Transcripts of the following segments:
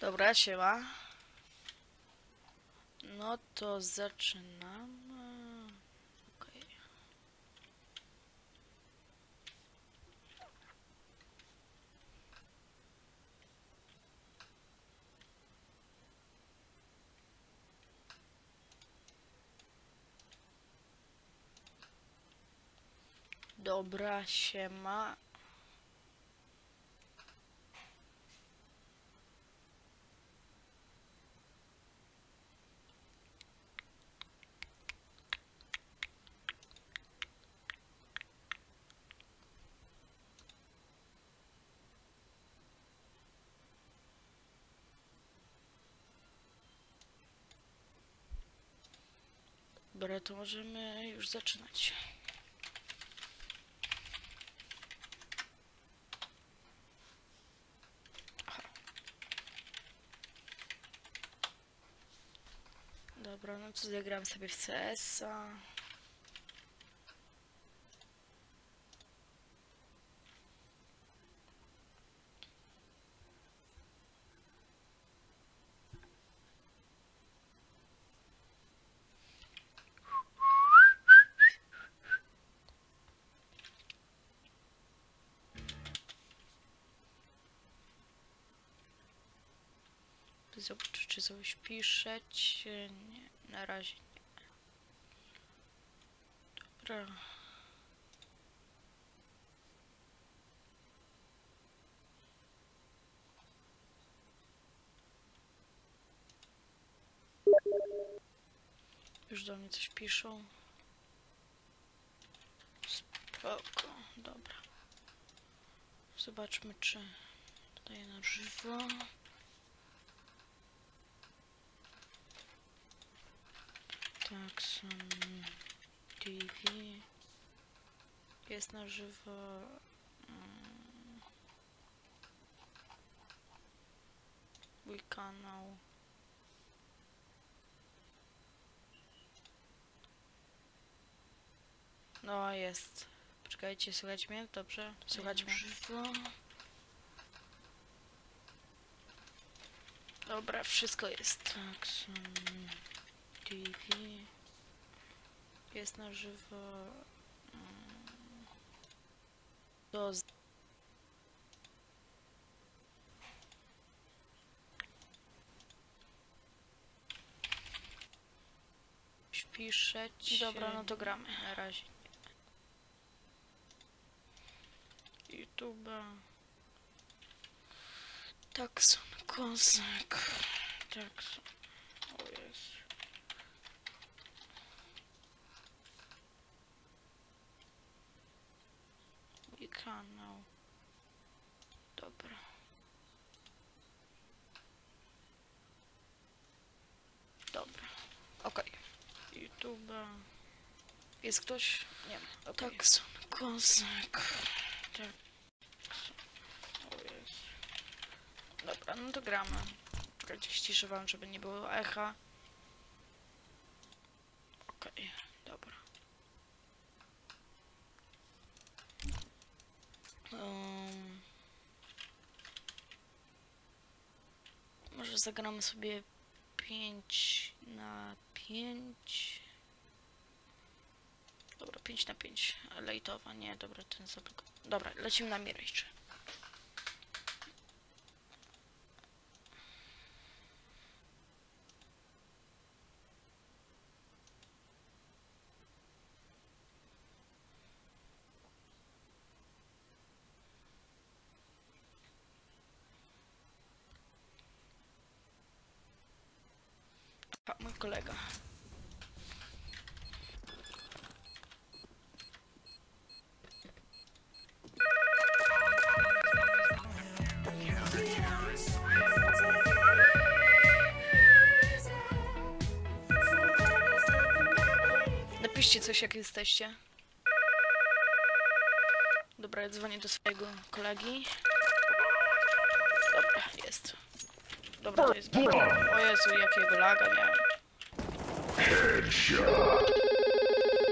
Dobra, siema. No to zaczynamy. Okej. Dobra, siema. Dobra, to możemy już zaczynać. Aha. Dobra, no to zagram sobie w CS-a. Zobacz, czy coś piszeć. Nie, na razie nie. Dobra. Już do mnie coś piszą. Spoko, dobra. Zobaczmy, czy tutaj na żywo. Takson TV jest na żywo. Mm. Mój kanał. No jest. Poczekajcie, słuchać mnie? Dobrze? Słuchać mnie. Żywo. Dobra, wszystko jest. Takson TV jest na żywo. Mm. Z... Piszeć. Dobra, no to gramy. Na razie. YouTube. Takson, kozak. Takson. O Jezu. Mój kanał. Dobra. Dobra. Okej. YouTube. Jest ktoś? Nie ma. Okay. Takson, kozak. Tak. Dobra, no to gramy. Czekajcie, ściszę wam, żeby nie było echa. Okej, dobra. Um, może zagramy sobie 5 na 5. Dobra, 5 na 5. Lejtowa, nie, dobra, ten zablok. Dobra, lecimy na Mirage. A, mój kolega. Napiszcie coś, jak jesteście. Dobra, ja dzwonię do swojego kolegi. Dobra, jest. Dobra, to jest. O Jezu, jakiego laga miałem. Headshot.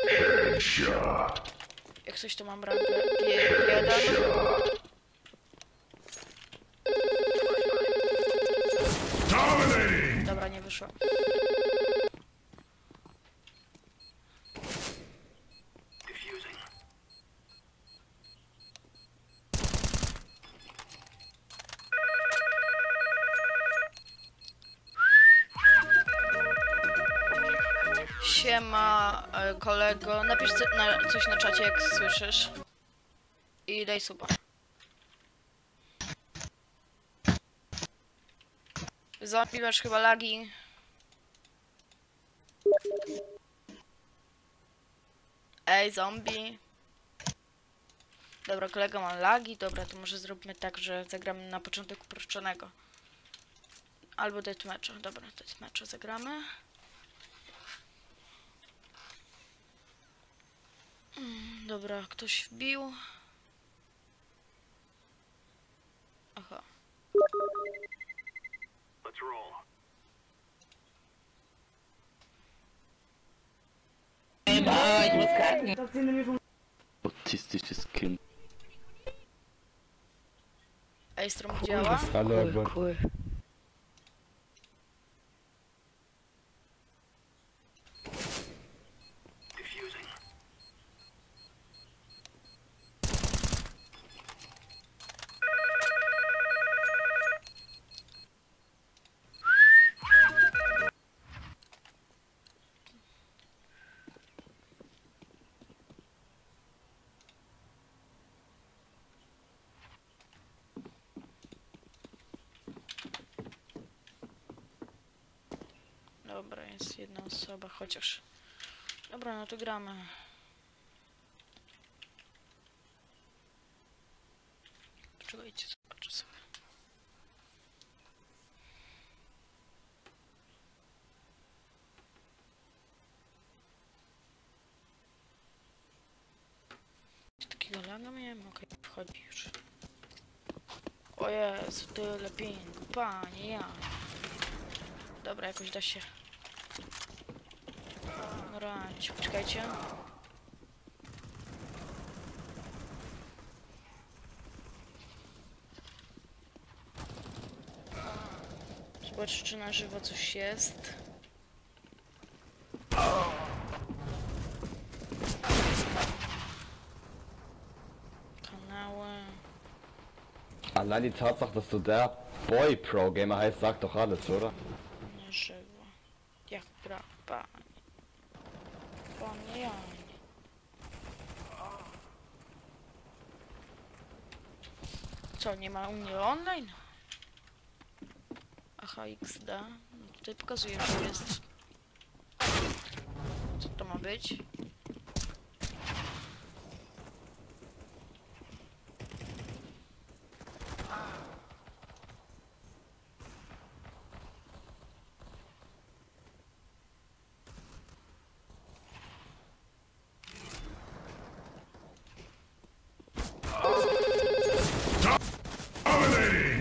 Headshot. Jak coś to mam rankę G1. Shot. dobra, nie wyszło. Siema, e, kolego. Napisz na, coś na czacie, jak słyszysz. I daj suba. Masz chyba lagi. Ej, zombie. Dobra, kolega ma lagi. Dobra, to może zrobimy tak, że zagramy na początek uproszczonego. Albo deathmatcha. Dobra, deathmatcha zagramy. Dobra, ktoś wbił. Aha. Autistisches Kind. Ej, strom działa? Hallo, Herr Dobra, jest jedna osoba, chociaż. Dobra, no to gramy. Poczekajcie, zobaczę sobie. Takiego laga miałem? Okej, wchodzi już. O Jezu, tyle pingu, panie ja. Dobra, jakoś da się. Rać, poczekajcie. Zobacz, czy na żywo coś jest. Kanały. Allein die Tatsache, dass du der Boy Pro Gamer heißt, sagt doch alles, oder? Nie ma u mnie online? Aha, XD. No tutaj pokazuje, że jest. Co to ma być?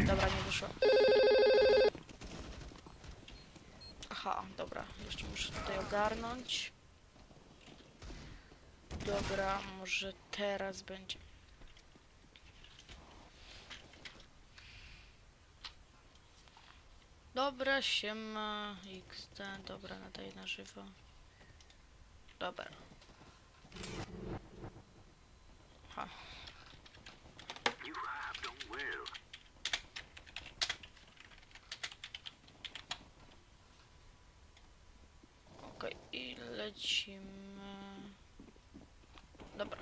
Dobra, nie wyszło. Aha, dobra, jeszcze muszę tutaj ogarnąć. Dobra, może teraz będzie. Dobra, siema, XD, dobra, nadaję na żywo. Dobra. Ha. Okej, i lecimy. Dobra.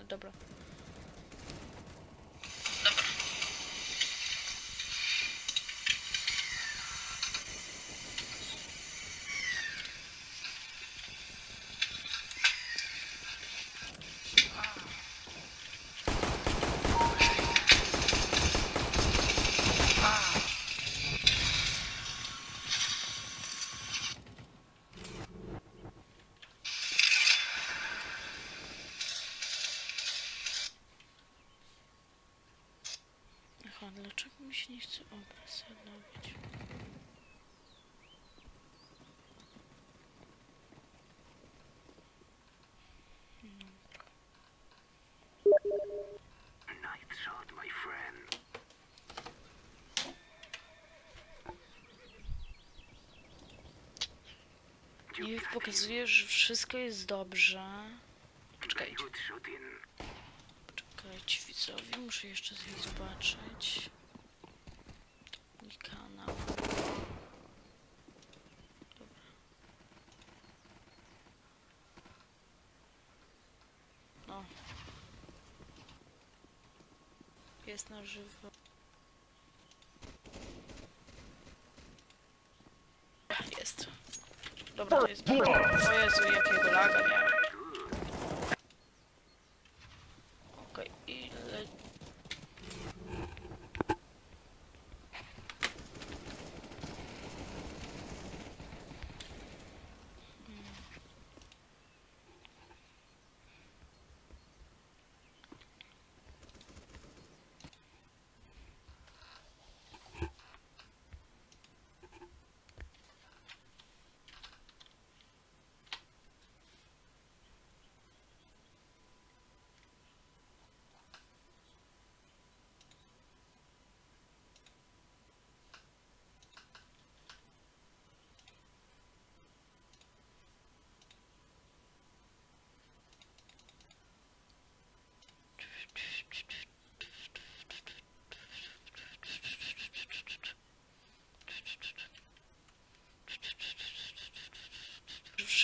No dobra. mi pokazuje, że wszystko jest dobrze. Poczekajcie. Poczekajcie widzowie, muszę jeszcze coś zobaczyć. Mój kanał. Dobra. No. Jest na żywo. Jest. Dobra, Whoa. Oh yeah, so you have to go lagern, yeah.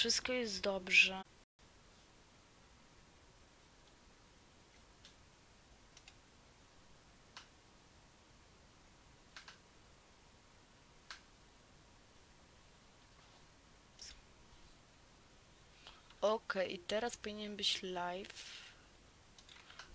Wszystko jest dobrze. Ok, i teraz powinien być live.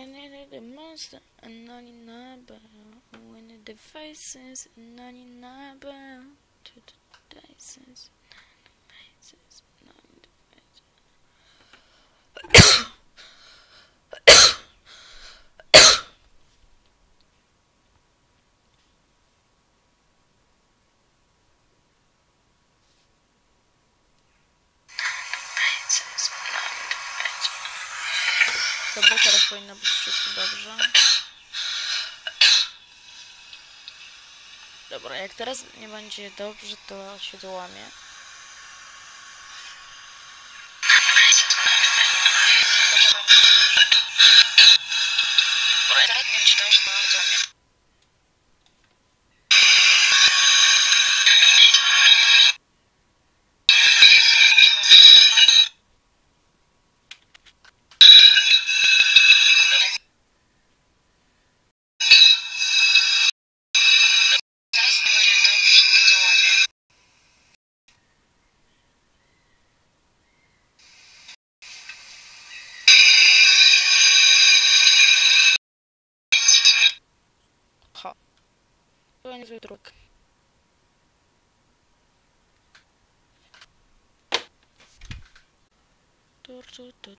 and needed the monster and 99 but when the devices and 99 but sobą, teraz powinno być wszystko dobrze. Dobra, jak teraz nie będzie dobrze, to się dołamie. Dobra, nie wiem, czy to już dołamie. мой друг. Тур-тур-тур.